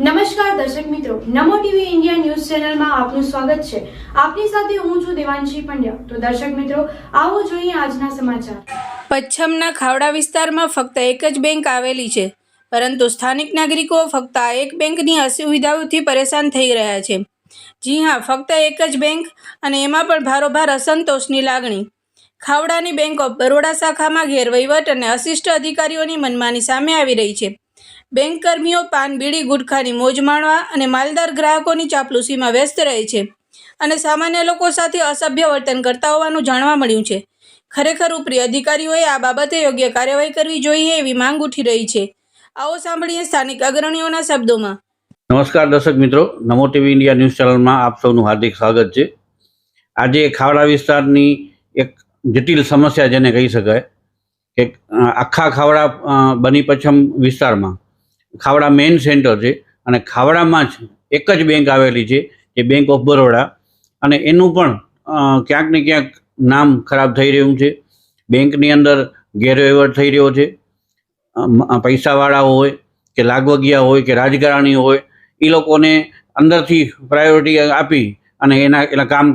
નમસ્કાર દર્શક મિત્રો, નમો ટીવી ઇન્ડિયા ન્યૂઝ ચેનલમાં આપનું સ્વાગત છે. આપની સાથે હું છું દેવાંશી પંડ્યા. તો દર્શક મિત્રો, આવો જોઈએ આજના સમાચાર. પચ્છમના ખાવડા વિસ્તારમાં ફક્ત એક જ બેંક આવેલી છે. પરંતુ સ્થાનિક નાગરિકો ફક્ત આ એક બેંકની અસુવિધાઓથી પરેશાન થઈ રહ્યા છે. જી હા, ફક્ત એક જ બેંક અને એમાં પણ ભારોભાર અસંતોષની લાગણી. ખાવડાની બેંક ઓફ બરોડા શાખામાં ગેરવહીવટ અને અશિષ્ટ અધિકારીઓની મનમાની સામે આવી રહી છે. બેંક કર્મીઓ પાન, બીડી, ગુટખાની મોજ માણવા અને માલદાર ગ્રાહકોની ચાપલૂસીમાં વ્યસ્ત રહે છે. અને સામાન્ય લોકો સાથે અસભ્ય વર્તન કરતા હોવાનું જાણવા મળ્યું છે. ખરેખર ઉપરી અધિકારીઓએ આ બાબતે યોગ્ય કાર્યવાહી કરવી જોઈએ એવી માંગ ઉઠી રહી છે. આવો સાંભળીએ સ્થાનિક અગ્રણીઓના શબ્દોમાં. નમસ્કાર દર્શક મિત્રો, નમો ટીવી ઇન્ડિયા ન્યૂઝ ચેનલમાં આપ સૌનું હાર્દિક સ્વાગત છે. આજે ખાવડા વિસ્તારની એક જટિલ સમસ્યા જેને કહી શકાય કે આખા ખાવડા બની પછમ વિસ્તારમાં ખાવડા મેઇન સેન્ટર છે અને ખાવડામાં જ એક જ બેંક આવેલી છે, જે બેંક ઓફ બરોડા અને એનું પણ ક્યાંક ને ક્યાંક નામ ખરાબ થઈ રહ્યું છે. બેંકની અંદર ગેરવહીવટ થઈ રહ્યો છે. પૈસાવાળા હોય કે લાગવગિયા હોય કે રાજકારણી હોય એ લોકોને અંદરથી પ્રાયોરિટી આપી અને એના એના કામ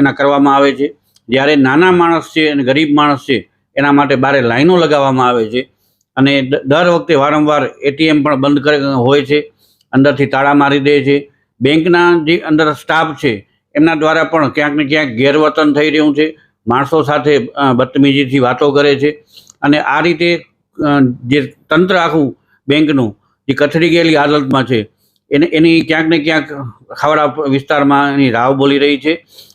એના કરવામાં આવે છે. જ્યારે નાના માણસ છે અને ગરીબ માણસ છે, એના માટે બારે લાઈનો લગાવવામાં આવે છે. અને દર વખતે વારંવાર એટીએમ પણ બંધ કરે, હોય છે, અંદરથી તાળા મારી દે છે. બેંકના જે અંદર સ્ટાફ છે, એમના દ્વારા પણ ક્યાંક ને ક્યાંક ગેરવર્તન થઈ રહ્યું છે. માણસો સાથે બદતમીજીથી વાતો કરે છે. અને આ રીતે જે તંત્ર આખું બેંકનું, જે કથળી ગયેલી હાલતમાં છે, એને, એની ક્યાંક ને ક્યાંક ખાવડા વિસ્તારમાં એની રાવ બોલી રહી છે.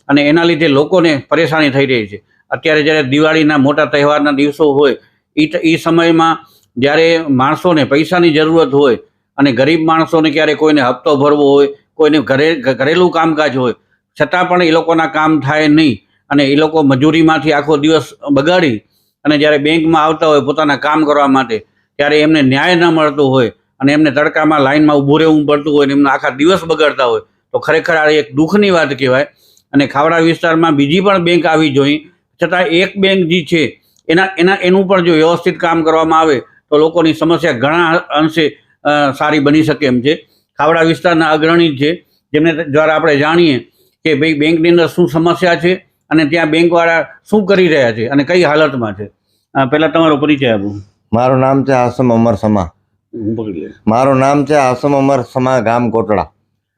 અને એના લીધે લોકોને પરેશાની થઈ રહી છે. અત્યારે જ્યારે દિવાળીના મોટા તહેવારના દિવસો હોય એ સમયમાં જ્યારે માણસોને પૈસાની જરૂરત હોય અને ગરીબ માણસોને ક્યારે કોઈને હપ્તો ભરવો હોય, કોઈને ઘરે, ઘરેલું કામકાજ હોય, છતાં પણ એ લોકોના કામ થાય નહીં અને એ લોકો મજૂરીમાંથી આખો દિવસ બગાડી અને જ્યારે બેંકમાં આવતા હોય પોતાના કામ કરવા માટે, ત્યારે એમને ન્યાય ન મળતો હોય અને એમને તડકામાં લાઈનમાં ઊભું રહેવું પડતું હોય અને એમને આખા દિવસ બગાડતા હોય, તો ખરેખર આ એક દુઃખની વાત કહેવાય. અને ખાવડા વિસ્તારમાં બીજી પણ બેંક આવી જોઈએ છતાં એક બેંક જે છે, એના એના, એનું પણ જો વ્યવસ્થિત કામ કરવામાં આવે તો લોકોની સમસ્યા ઘણા અંશે સારી બની શકે એમ છે. ખાવડા વિસ્તારના અગ્રણી છે જેમને દ્વારા આપણે જાણીએ કે ભાઈ બેંકની અંદર શું સમસ્યા છે અને ત્યાં બેંકવાળા શું કરી રહ્યા છે અને કઈ હાલતમાં છે. પહેલાં તમારો પરિચય આપો. મારું નામ છે આસમ અમર સમા. મારું નામ છે આસમ અમર સમા ગામ કોટડા.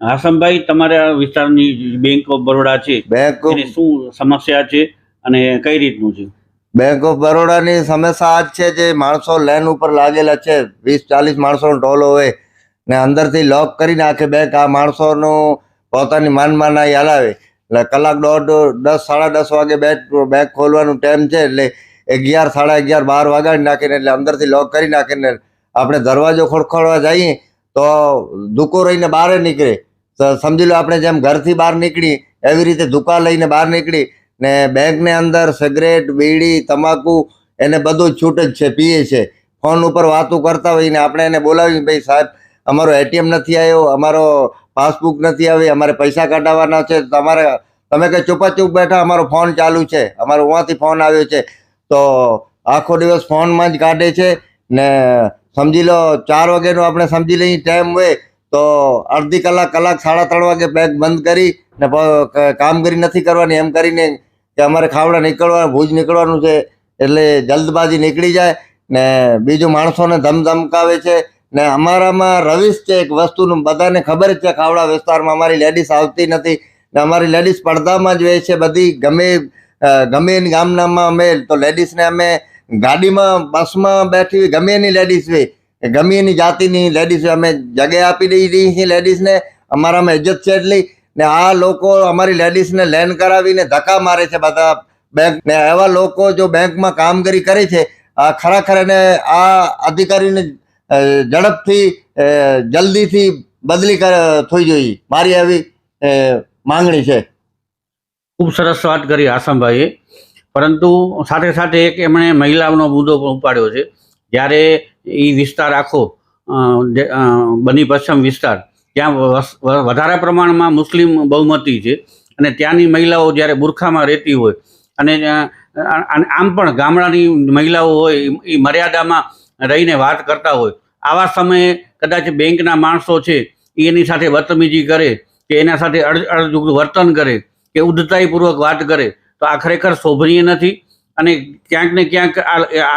આસમભાઈ તમારા વિસ્તારની બેંક ઓફ બરોડા છે. બેંક શું સમસ્યા છે અને કઈ રીતનું છે? બેંક ઓફ બરોડાની સમસ્યા જ છે જે માણસો લેન ઉપર લાગેલા છે. વીસ, ચાલીસ માણસોનો ટોલો હોય ને અંદરથી લોક કરી નાખે બેંક. આ માણસોનું પોતાની માનમાનાઈ હલાવે. એટલે કલાક દોઢ, દસ, સાડા દસ વાગે બેંક બેંક ખોલવાનું ટાઈમ છે એટલે અગિયાર, સાડા અગિયાર, બાર વાગાડી નાખીને એટલે અંદરથી લોક કરી નાખીને આપણે દરવાજો ખોડખોડવા જઈએ તો દુકો રહીને બહાર નીકળે. સમજી લો આપણે જેમ ઘરથી બહાર નીકળી એવી રીતે ધુકા લઈને બહાર નીકળી ને બેંકની અંદર સિગરેટ, બીડી, તમાકુ, એને બધું છૂટ જ છે, પીએ છે. ફોન ઉપર વાતો કરતા હોય ને આપણે એને બોલાવી ભાઈ સાહેબ, અમારો એટીએમ નથી આવ્યો, અમારો પાસબુક નથી આવી, અમારે પૈસા કઢાવવાના છે, તમારે, તમે કંઈ ચૂપાચૂપ બેઠા, અમારો ફોન ચાલુ છે, અમારો ઉहाँથી ફોન આવ્યો છે. તો આખો દિવસ ફોનમાં જ કાઢે છે ને સમજી લો, ચાર વાગ્યાનું આપણે સમજી લઈએ, ટાઈમ હોય, તો અડધી કલાક કલાક, સાડા ત્રણ વાગે બેગ બંધ કરી ને કામગીરી નથી કરવાની, એમ કરીને કે અમારે ખાવડા નીકળવા, ભુજ નીકળવાનું છે, એટલે જલ્દબાજી નીકળી જાય ને બીજું માણસોને ધમધમકાવે છે ને અમારામાં રવિશ છે એક વસ્તુનું, બધાને ખબર જ છે ખાવડા વિસ્તારમાં અમારી લેડીઝ આવતી નથી ને અમારી લેડીઝ પડદામાં જ હોય છે બધી, ગમે ગમે એની ગામનામાં અમે, તો લેડીઝને અમે ગાડીમાં, બસમાં બેઠી ગમે એની લેડીઝ હોય ગમે એની જાતિની લેડીઝ અમે જગ્યા આપી દઈ દઈએ છીએ લેડીઝને, અમારામાં ઇજ્જત છે એટલી ને આ લોકો અમારી લેડીઝને લેન કરાવીને ધક્કા મારે છે બધા બેંક ને એવા લોકો જો બેંકમાં કામગીરી કરે છે, આ ખરેખર એને આ અધિકારીને ઝડપથી જલ્દીથી બદલી થઈ જોઈએ. મારી આવી માંગણી છે. ખૂબ સરસ વાત કરી આસમભાઈએ. પરંતુ સાથે સાથે એક એમણે મહિલાઓનો મુદ્દો પણ ઉપાડ્યો છે. જ્યારે એ વિસ્તાર આખો બની પશ્ચિમ વિસ્તાર ત્યાં વધારે પ્રમાણમાં મુસ્લિમ બહુમતી છે. અને ત્યાંની મહિલાઓ જ્યારે બુરખામાં રહેતી હોય અને આમ પણ ગામડાની મહિલાઓ હોય એ મર્યાદામાં રહીને વાત કરતા હોય. આવા સમયે કદાચ બેંકના માણસો છે, એ એની સાથે બદતમીજી કરે, કે એના સાથે અડ અડજુગતું વર્તન કરે, કે ઉદ્ધતાઈપૂર્વક વાત કરે, તો આ ખરેખર શોભનીય નથી. અને ક્યાંક ને ક્યાંક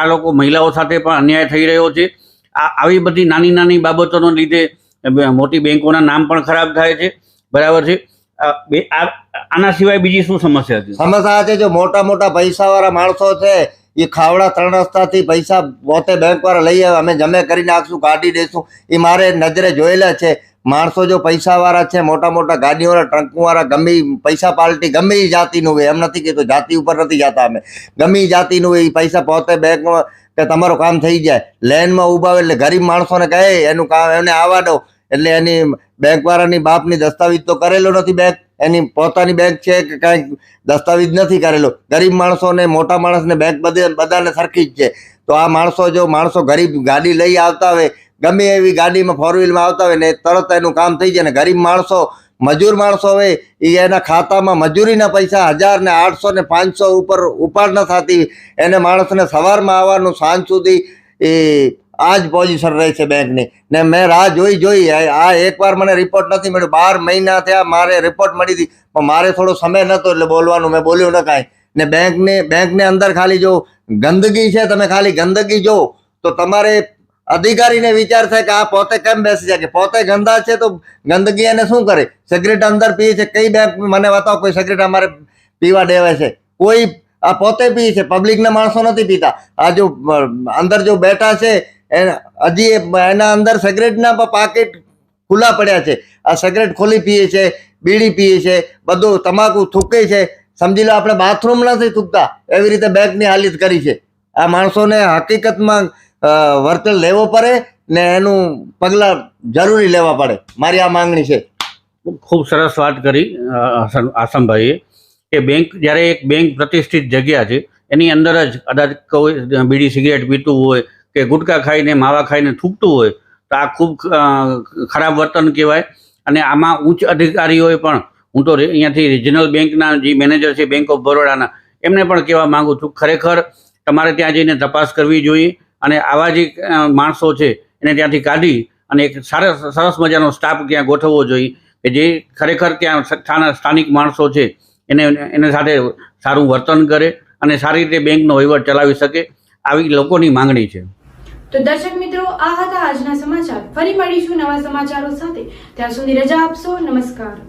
આ લોકો મહિલાઓ સાથે પણ અન્યાય થઈ રહ્યો છે. આ, આવી બધી નાની નાની બાબતોના લીધે મોટી બેંકોના નામ પણ ખરાબ થાય છે. બરાબર છે? આના સિવાય બીજી શું સમસ્યા છે સમસ્યા છે જો મોટા મોટા પૈસાવાળા માણસો છે એ ખાવડા ત્રણ રસ્તાથી પૈસા પોતે બેંક વાળા લઈ આવે અમે જમે કરી નાખશું, કાઢી દઈશું એ મારે નજરે જોયેલા છે, માણસો જો પૈસાવાળા છે, મોટા મોટા ગાડીઓવાળા ટ્રંકવાળા, ગમે, પૈસા પાલટી ગમે જાતિનું હોય. એમ નથી કહેતો, જાતિ ઉપર નથી જતા અમે. ગમે જાતિનું હોય એ પૈસા પોતે બેંકમાં કે તમારું કામ થઈ જાય. લેનમાં ઊભા હોય એટલે ગરીબ માણસોને કહે એનું કામ એમને આવવા દો. એટલે એની બેંક વાળાની બાપની દસ્તાવેજ તો કરેલો નથી બેંક એની પોતાની બેંક છે કે કાંઈક દસ્તાવેજ નથી કરેલો. ગરીબ માણસોને, મોટા માણસને બેંક બધે, બધાને સરખી જ છે. તો આ માણસો જો, માણસો ગરીબ ગાડી લઈ આવતા હોય, ગમે એવી ગાડીમાં ફોર વ્હીલમાં આવતા હોય ને તરત એનું કામ થઈ જાય ને ગરીબ માણસો મજૂર માણસો હવે એ એના ખાતામાં મજૂરીના પૈસા હજાર ને આઠસો ને પાંચસો ઉપર ઉપાડ ન થતી. એને માણસને સવારમાં આવવાનું, સાંજ સુધી એ આ જ પોઝિશન રહે છે બેંકની. ને મેં રાહ જોઈ જોઈ, આ એકવાર મને રિપોર્ટ નથી મળ્યો. બાર મહિના થયા મારે રિપોર્ટ મળી હતી, પણ મારે થોડો સમય નહોતો એટલે બોલવાનું, મેં બોલ્યું ન કાંઈ. ને બેંકને બેંકને અંદર ખાલી જો ગંદકી છે, તમે ખાલી ગંદકી જો, તો તમારે અધિકારીને વિચાર થાય કે આ પોતે કેમ બેસી જાય? કે પોતે ગંદા છે તો ગંદકી એને શું કરે? સિગરેટ અંદર પીએ છે, કઈ બેંક મને બતાવો, કોઈ સિગરેટ અમારે પીવા દેવાય છે. કોઈ આ પોતે પીએ છે પબ્લિકના માણસો નથી પીતા. આ જો અંદર જો બેઠા છે હજી એના અંદર સિગરેટના પાકેટ ખુલ્લા પડ્યા છે. આ સિગરેટ ખોલી પીએ છે, બીડી પીએ છે, બધું તમાકુ થૂકે છે. સમજી લો, આપણે બાથરૂમ નથી થૂકતા. એવી રીતે બેંકની હાલત કરી છે. આ માણસોને હકીકતમાં વર્તન લેવો પડે ને એનું પગલાં જરૂરી લેવા પડે. મારી આ માંગણી છે. ખૂબ સરસ વાત કરી આસમભાઈએ કે બેંક, જ્યારે એક બેંક પ્રતિષ્ઠિત જગ્યા છે, એની અંદર જ કદાચ કોઈ બીડી સિગરેટ પીતું હોય કે ગુટકા ખાઈને, માવા ખાઈને થૂકતું હોય, તો આ ખૂબ ખરાબ વર્તન કહેવાય. અને આમાં ઉચ્ચ અધિકારીઓએ પણ, હું તો અહીંયાથી રિજનલ બેંકના જે મેનેજર છે, બેંક ઓફ બરોડાના, એમને પણ કહેવા માંગુ છું, ખરેખર તમારે ત્યાં જઈને તપાસ કરવી જોઈએ. અને આવા જે માણસો છે એને ત્યાંથી કાઢી અને એક સરસ સરસ મજાનો સ્ટાફ ત્યાં ગોઠવવો જોઈએ કે જે ખરેખર ત્યાં સ્થાનિક માણસો છે એને એને સાથે સારું વર્તન કરે અને સારી રીતે બેંકનો વહીવટ ચલાવી શકે આવી લોકોની માંગણી છે. તો દર્શક મિત્રો, આ હતા આજના સમાચાર. ફરી મળીશું નવા સમાચારો સાથે. ત્યાં સુધી રજા આપશો. નમસ્કાર.